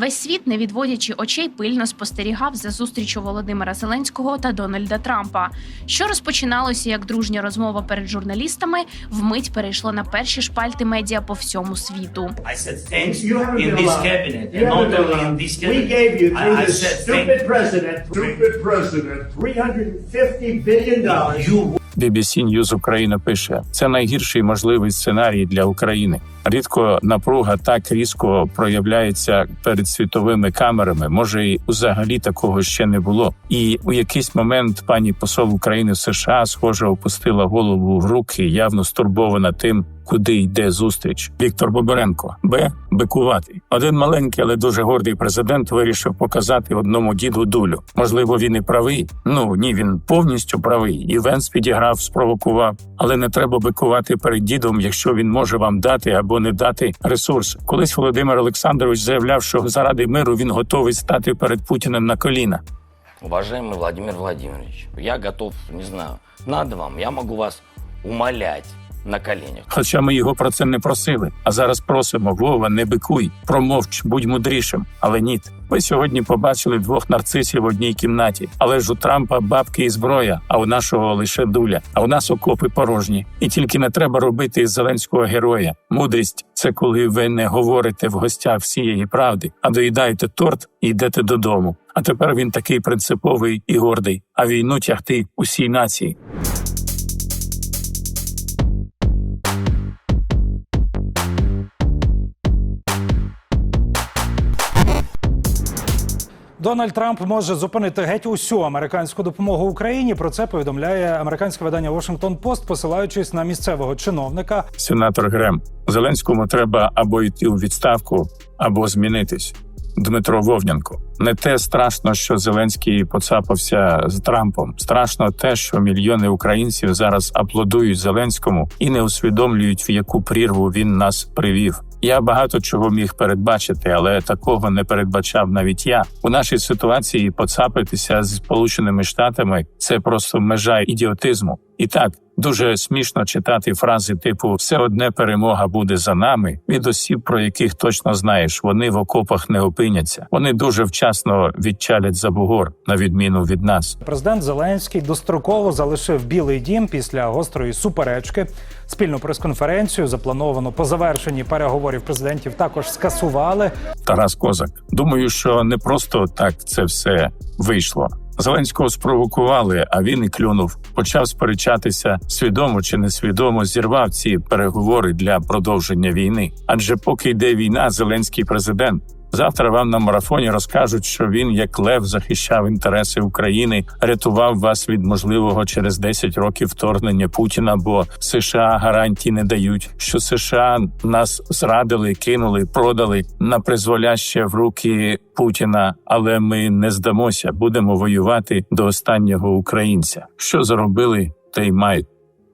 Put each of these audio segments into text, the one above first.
Весь світ, не відводячи очей, пильно спостерігав за зустрічю Володимира Зеленського та Дональда Трампа. Що розпочиналося як дружня розмова перед журналістами, вмить перейшло на перші шпальти медіа по всьому світу. You BBC News Україна пише: це найгірший можливий сценарій для України. Рідко напруга так різко проявляється перед світовими камерами. Може, і взагалі такого ще не було. І у якийсь момент пані посол України США схоже опустила голову в руки, явно стурбована тим. Куди йде зустріч? Віктор Боберенко Б. Бикуватий. Один маленький, але дуже гордий президент вирішив показати одному діду дулю. Можливо, він і правий. Ну ні, він повністю правий. І Венс підіграв, спровокував. Але не треба бикувати перед дідом, якщо він може вам дати або не дати ресурс. Колись Володимир Олександрович заявляв, що заради миру він готовий стати перед Путіним на коліна. Уважаемый Владимир Владимирович, я готов, не знаю, надо вам, я могу вас умолять на коленях. Хоча ми його про це не просили. А зараз просимо Вова, не бикуй, промовч, будь мудрішим. Але ні. Ви сьогодні побачили двох нарцисів в одній кімнаті. Але ж у Трампа бабки і зброя, а у нашого лише дуля. А у нас окопи порожні. І тільки не треба робити із зеленського героя. Мудрість це коли ви не говорите в гостях всієї правди, а доїдаєте торт і йдете додому. А тепер він такий принциповий і гордий, а війну тягти усій нації. Дональд Трамп може зупинити геть усю американську допомогу Україні. Про це повідомляє американське видання Washington Post, посилаючись на місцевого чиновника. Сенатор Грем Зеленському треба або йти у відставку, або змінитись. Дмитро Вовнянко. Не те страшно, що Зеленський поцапався з Трампом. Страшно те, що мільйони українців зараз аплодують Зеленському і не усвідомлюють, в яку прірву він нас привів. Я багато чого міг передбачити, але такого не передбачав навіть я. У нашій ситуації поцапитися з Сполученими Штатами це просто межа ідіотизму. І так дуже смішно читати фрази типу все одне перемога буде за нами від осіб, про яких точно знаєш, вони в окопах не опиняться. Вони дуже вчасно відчалять за бугор, на відміну від нас. Президент Зеленський достроково залишив Білий Дім після гострої суперечки. Спільну прес-конференцію заплановано по завершенні переговорів президентів також скасували. Тарас Козак. Думаю, що не просто так це все вийшло. Зеленського спровокували, а він і клюнув. Почав сперечатися свідомо чи несвідомо зірвав ці переговори для продовження війни. Адже поки йде війна, Зеленський президент. Завтра вам на марафоні розкажуть, що він, як лев, захищав інтереси України, рятував вас від можливого через 10 років вторгнення Путіна, бо США гарантій не дають, що США нас зрадили, кинули, продали на призволяще в руки Путіна. Але ми не здамося, будемо воювати до останнього українця. Що заробили, те й мають.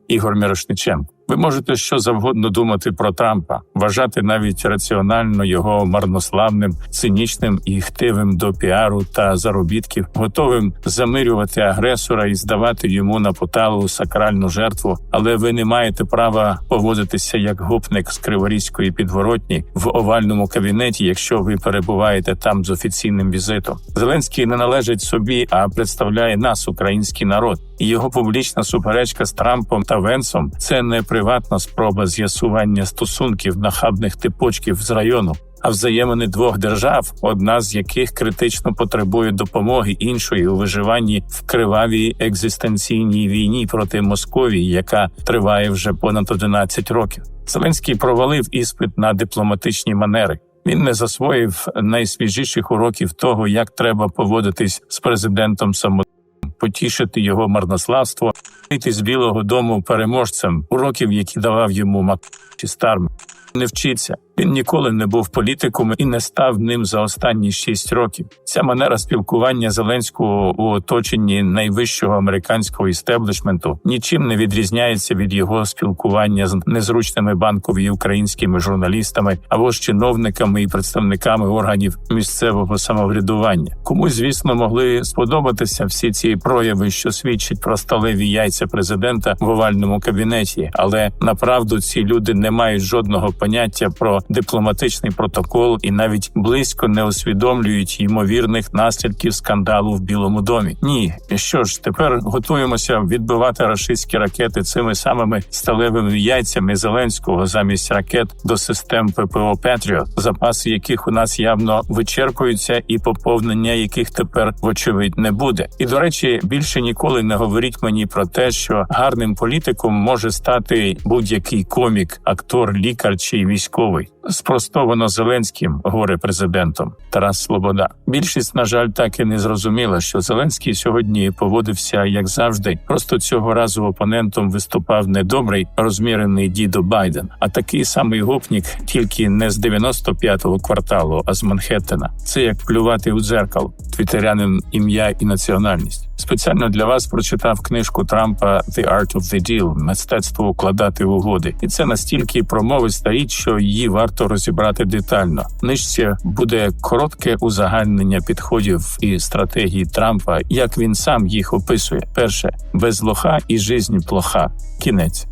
Ігор Мірошниченко. Ви можете що завгодно думати про Трампа, вважати навіть раціонально його марнославним, цинічним і хтивим до піару та заробітків, готовим замирювати агресора і здавати йому на поталу сакральну жертву. Але ви не маєте права поводитися як гопник з Криворізької підворотні в овальному кабінеті, якщо ви перебуваєте там з офіційним візитом. Зеленський не належить собі, а представляє нас, український народ. І його публічна суперечка з Трампом та Венсом це не приватна спроба з'ясування стосунків нахабних типочків з району, а взаємини двох держав, одна з яких критично потребує допомоги іншої у виживанні в кривавій екзистенційній війні проти Московії, яка триває вже понад 11 років. Зеленський провалив іспит на дипломатичні манери. Він не засвоїв найсвіжіших уроків того, як треба поводитись з президентом само потішити його марнославство, вийти з Білого Дому переможцем уроків, які давав йому Мак чи Старм. Не вчиться. Він ніколи не був політиком і не став ним за останні шість років. Ця манера спілкування Зеленського у оточенні найвищого американського істеблішменту нічим не відрізняється від його спілкування з незручними банкові українськими журналістами або ж чиновниками і представниками органів місцевого самоврядування. Комусь, звісно, могли сподобатися всі ці прояви, що свідчать про сталеві яйця президента в овальному кабінеті, але направду ці люди не мають жодного поняття про дипломатичний протокол і навіть близько не усвідомлюють ймовірних наслідків скандалу в Білому домі. Ні, що ж тепер готуємося відбивати рашистські ракети цими самими сталевими яйцями Зеленського замість ракет до систем ППО Петріот, запаси яких у нас явно вичерпуються, і поповнення яких тепер вочевидь не буде. І до речі, більше ніколи не говоріть мені про те, що гарним політиком може стати будь-який комік, актор, лікар чи військовий. Спростовано Зеленським, горе президентом Тарас Слобода. Більшість, на жаль, так і не зрозуміла, що Зеленський сьогодні поводився як завжди. Просто цього разу опонентом виступав не добрий розмірений дідо Байден, а такий самий гопнік, тільки не з 95-го кварталу, а з Манхеттена. Це як плювати у дзеркало. Твітерянин ім'я і національність. Спеціально для вас прочитав книжку Трампа «The Art of the Deal» – мистецтво укладати угоди, і це настільки промовиста річ, що її варто розібрати детально. Книжці буде коротке узагальнення підходів і стратегії Трампа, як він сам їх описує. Перше без лоха і жизнь плоха. Кінець.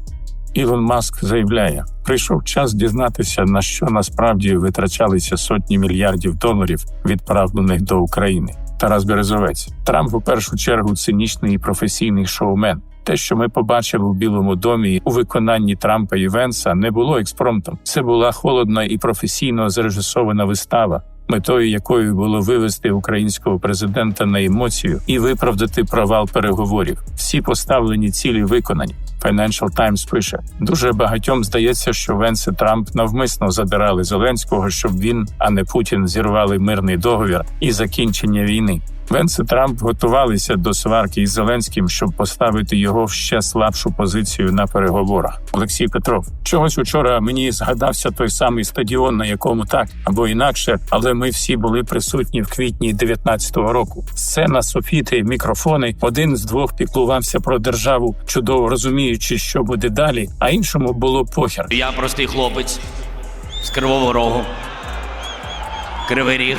Ілон Маск заявляє: прийшов час дізнатися, на що насправді витрачалися сотні мільярдів доларів, відправлених до України. Тарас Березовець Трамп у першу чергу цинічний і професійний шоумен. Те, що ми побачили у Білому домі у виконанні Трампа і Венса, не було експромтом. Це була холодна і професійно зрежисована вистава. Метою якої було вивести українського президента на емоцію і виправдати провал переговорів. Всі поставлені цілі виконані. Financial Times пише дуже багатьом здається, що Венс Трамп навмисно задирали Зеленського, щоб він, а не Путін, зірвали мирний договір і закінчення війни. Венс і Трамп готувалися до сварки із Зеленським, щоб поставити його в ще слабшу позицію на переговорах. Олексій Петров чогось учора мені згадався той самий стадіон, на якому так або інакше, але ми всі були присутні в квітні 19-го року. Сцена, софіти, мікрофони. Один з двох піклувався про державу, чудово розуміючи, що буде далі, а іншому було похер. Я простий хлопець з Кривого Рогу. Кривий Ріг.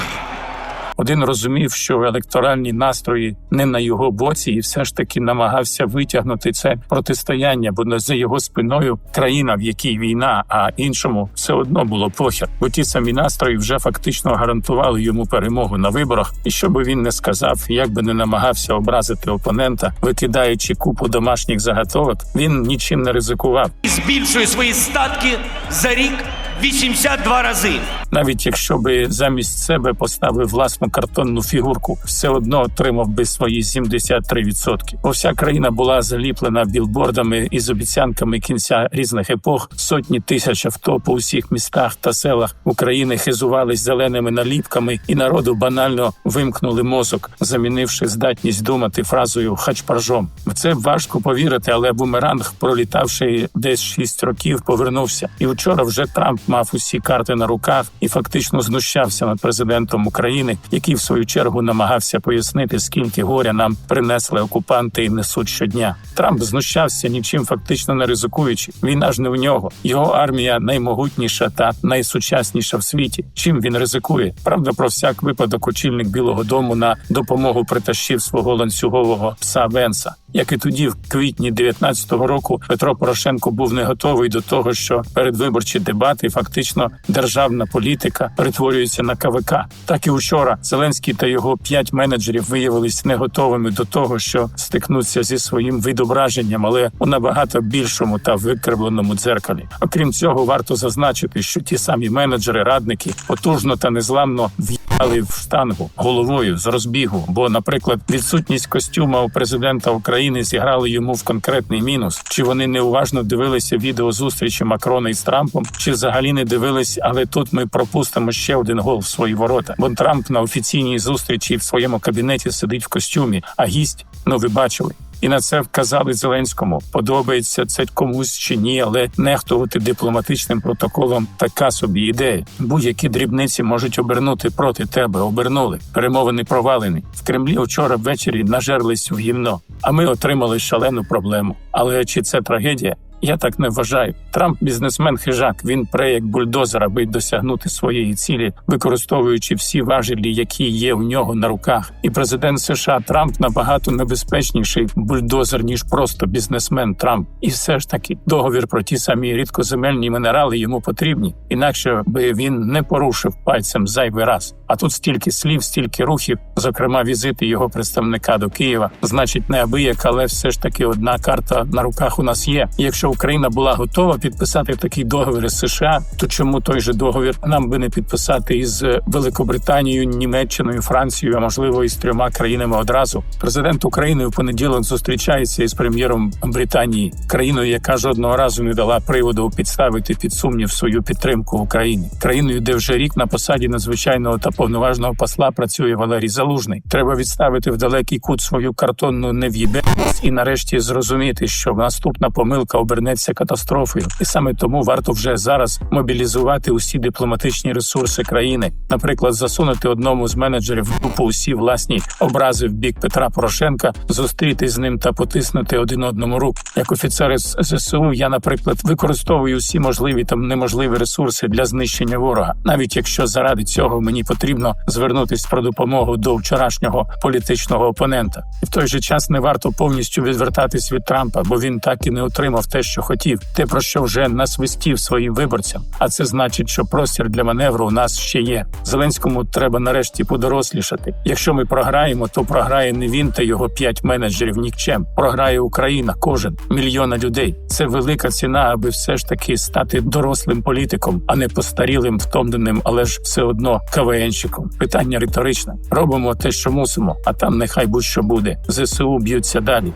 Один розумів, що електоральні настрої не на його боці, і все ж таки намагався витягнути це протистояння, бо за його спиною країна, в якій війна, а іншому все одно було похер. Бо ті самі настрої вже фактично гарантували йому перемогу на виборах. І що би він не сказав, як би не намагався образити опонента, викидаючи купу домашніх заготовок, він нічим не ризикував. І збільшує свої статки за рік 82 рази. Навіть якщо би замість себе поставив власну картонну фігурку, все одно отримав би свої 73%. Бо вся країна була заліплена білбордами із обіцянками кінця різних епох. Сотні тисяч авто по усіх містах та селах України хизувались зеленими наліпками, і народу банально вимкнули мозок, замінивши здатність думати фразою хачпаржом. В це важко повірити, але бумеранг, пролітавши десь 6 років, повернувся. І вчора вже Трамп мав усі карти на руках і фактично знущався над президентом України, який в свою чергу намагався пояснити, скільки горя нам принесли окупанти і несуть щодня. Трамп знущався нічим фактично не ризикуючи. Війна ж не в нього. Його армія наймогутніша та найсучасніша в світі. Чим він ризикує? Правда, про всяк випадок очільник Білого Дому на допомогу притащив свого ланцюгового пса Венса. Як і тоді, в квітні 19-го року, Петро Порошенко був не готовий до того, що передвиборчі дебати, фактично державна політика, перетворюються на КВК. Так і учора Зеленський та його п'ять менеджерів виявились не готовими до того, що стикнуться зі своїм відображенням, але у набагато більшому та викривленому дзеркалі. Окрім цього, варто зазначити, що ті самі менеджери, радники потужно та незламно в'їхали в штангу головою з розбігу. Бо, наприклад, відсутність костюма у президента України зіграли йому в конкретний мінус. Чи вони неуважно дивилися відео зустрічі Макрона із Трампом, чи взагалі не дивились, але тут ми пропустимо ще один гол в свої ворота. Бо Трамп на офіційній зустрічі в своєму кабінеті сидить в костюмі, а гість, ну ви бачили. І на це вказали Зеленському. Подобається це комусь чи ні, але нехтувати дипломатичним протоколом така собі ідея. Будь-які дрібниці можуть обернути проти тебе. Обернули. Перемовини провалені. В Кремлі вчора ввечері нажерлись в гімно. А ми отримали шалену проблему. Але чи це трагедія? Я так не вважаю. Трамп бізнесмен хижак. Він пре як бульдозер, аби досягнути своєї цілі, використовуючи всі важелі, які є у нього на руках. І президент США Трамп набагато небезпечніший бульдозер ніж просто бізнесмен Трамп. І все ж таки договір про ті самі рідкоземельні мінерали йому потрібні, інакше би він не порушив пальцем зайвий раз. А тут стільки слів, стільки рухів, зокрема візити його представника до Києва. Значить, неабияк, але все ж таки одна карта на руках у нас є. Якщо Україна була готова підписати такий договір із США, то чому той же договір нам би не підписати із Великобританією, Німеччиною, Францією, а можливо і з трьома країнами одразу? Президент України в понеділок зустрічається із прем'єром Британії, країною, яка жодного разу не дала приводу підставити під сумнів свою підтримку України, країною, де вже рік на посаді надзвичайного та повноважного посла працює Валерій Залужний. Треба відставити в далекий кут свою картонну нев'єбеність і нарешті зрозуміти, що наступна помилка обернеться катастрофою, і саме тому варто вже зараз мобілізувати усі дипломатичні ресурси країни, наприклад, засунути одному з менеджерів в групу усі власні образи в бік Петра Порошенка, зустрітись з ним та потиснути один одному руку. Як офіцер з ЗСУ, я, наприклад, використовую всі можливі та неможливі ресурси для знищення ворога, навіть якщо заради цього мені потрібно звернутись про допомогу до вчорашнього політичного опонента, і в той же час не варто повністю відвертатись від Трампа, бо він так і не отримав те, що хотів, те про що вже насвистів своїм виборцям. А це значить, що простір для маневру у нас ще є. Зеленському треба нарешті подорослішати. Якщо ми програємо, то програє не він та його п'ять менеджерів нікчем. Програє Україна, кожен мільйона людей. Це велика ціна, аби все ж таки стати дорослим політиком, а не постарілим, втомленим, але ж все одно КВНщиком. Питання риторичне. Робимо те, що мусимо, а там нехай будь-що буде. Зсу б'ються далі.